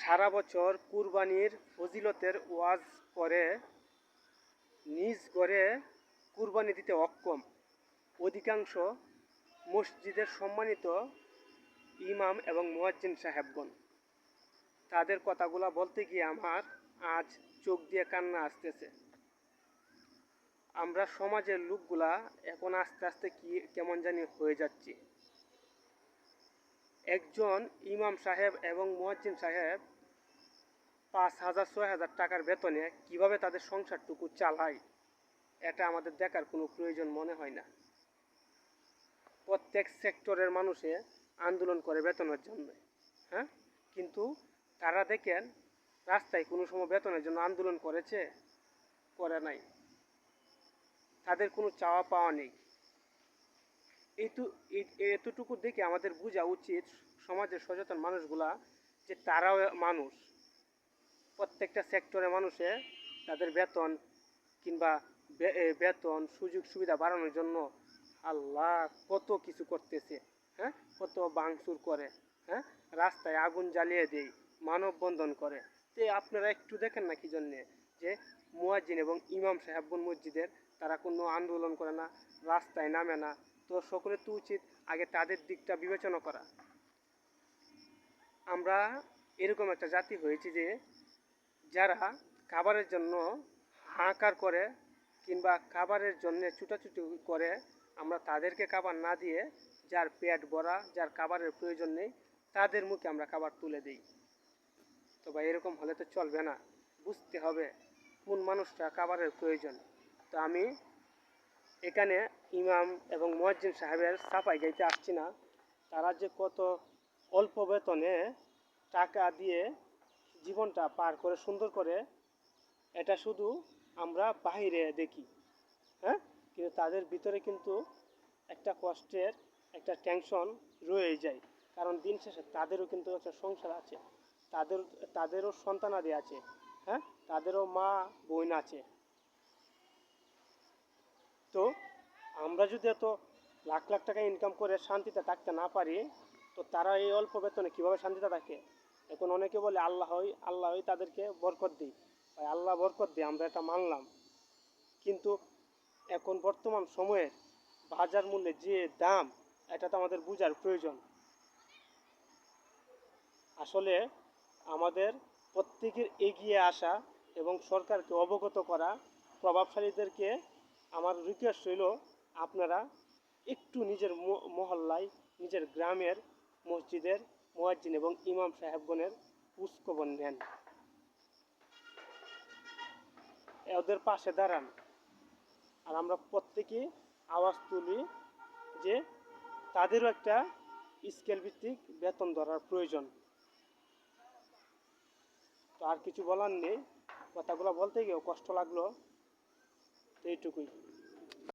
সারা বছর কুরবানির ফজিলতের ওয়াজ করে, নিজ ঘরে কুরবানি দিতে অক্ষম। অধিকাংশ মসজিদের সম্মানিত ইমাম এবং মুয়াজ্জিন সাহেবগণ। তাদের কথাগুলো বলতে গিয়ে আমার আজ চোখ দিয়ে কান্না আসতেছে। আমরা সমাজের লোকগুলা এখন আস্তে আস্তে কি কেমন জানি হয়ে যাচ্ছি। একজন ইমাম সাহেব এবং মুয়াজ্জিন সাহেব পাঁচ হাজার, ছয় হাজার টাকার বেতনে কীভাবে তাদের সংসারটুকু চালায়, এটা আমাদের দেখার কোনো প্রয়োজন মনে হয় না। প্রত্যেক সেক্টরের মানুষে আন্দোলন করে বেতনের জন্য হ্যাঁ? কিন্তু তারা দেখেন, রাস্তায় কোনো সময় বেতনের জন্য আন্দোলন করেছে, করে নাই। তাদের কোনো চাওয়া পাওয়া নেই। এইটু এই- এতটুকু দেখে আমাদের বোঝা উচিত সমাজের সচেতন মানুষগুলা যে তারাও মানুষ। প্রত্যেকটা সেক্টরে মানুষে তাদের বেতন কিংবা বেতন, সুযোগ সুবিধা বাড়ানোর জন্য আল্লাহ কত কিছু করতেছে হ্যাঁ? কত বাংচুর করে হ্যাঁ? রাস্তায় আগুন জ্বালিয়ে দেয়, মানববন্ধন করে। তো আপনারা একটু দেখেন না কি জন্যে যে মুয়াজ্জিন এবং ইমাম সাহেবগণ মসজিদের তারা কোনো আন্দোলন করে না, রাস্তায় নামে না। তো সকলের তো উচিত আগে তাদের দিকটা বিবেচনা করা। আমরা এরকম একটা জাতি হয়েছি যে যারা খাবারের জন্য হাহাকার করে কিংবা খাবারের জন্য ছুটাছুটি করে, আমরা তাদেরকে খাবার না দিয়ে যার পেট ভরা, যার খাবারের প্রয়োজন নেই, তাদের মুখে আমরা খাবার তুলে দিই। তো ভাই, এরকম হলে তো চলবে না। বুঝতে হবে কোন মানুষটা খাবারের প্রয়োজন। তো আমি এখানে ইমাম এবং মুয়াজ্জিন সাহেবের সাফাই গাইতে আসছি না। তারা যে কত অল্প বেতনে টাকা দিয়ে জীবনটা পার করে, সুন্দর করে, এটা শুধু আমরা বাইরে দেখি হ্যাঁ? কিন্তু তাদের ভিতরে কিন্তু একটা কষ্টের, একটা টেনশন রয়ে যায়। কারণ দিন শেষে তাদেরও কিন্তু একটা সংসার আছে, তাদের, তাদেরও সন্তানাদি আছে হ্যাঁ? তাদেরও মা বোন আছে। তো আমরা যদি এত লাখ লাখ টাকা ইনকাম করে শান্তিতে থাকতে না পারি, তো তারা এই অল্প বেতনে কীভাবে শান্তিতে থাকে? এখন অনেকে বলে আল্লাহই আল্লাহই তাদেরকে বরকত দিই। ভাই, আল্লাহ বরকত দিই আমরা এটা মানলাম। কিন্তু এখন বর্তমান সময়ের বাজার মূল্যে যে দাম, এটা তো আমাদের বোঝার প্রয়োজন। আসলে আমাদের প্রত্যেকের এগিয়ে আসা এবং সরকারকে অবগত করা, প্রভাবশালীদেরকে আমার রিকোয়েস্ট রইল, আপনারা একটু নিজের মহল্লায়, নিজের গ্রামের মসজিদের মুয়াজ্জিন এবং ইমাম সাহেবগণের খোঁজখবর নেন ওদের পাশে দাঁড়ান। আর আমরা প্রত্যেকে আওয়াজ তুলি যে তাদেরও একটা স্কেল ভিত্তিক বেতন ধরার প্রয়োজন। তো আর কিছু বলার নেই। কথাগুলো বলতে গিয়েও কষ্ট লাগল। এইটুকুই।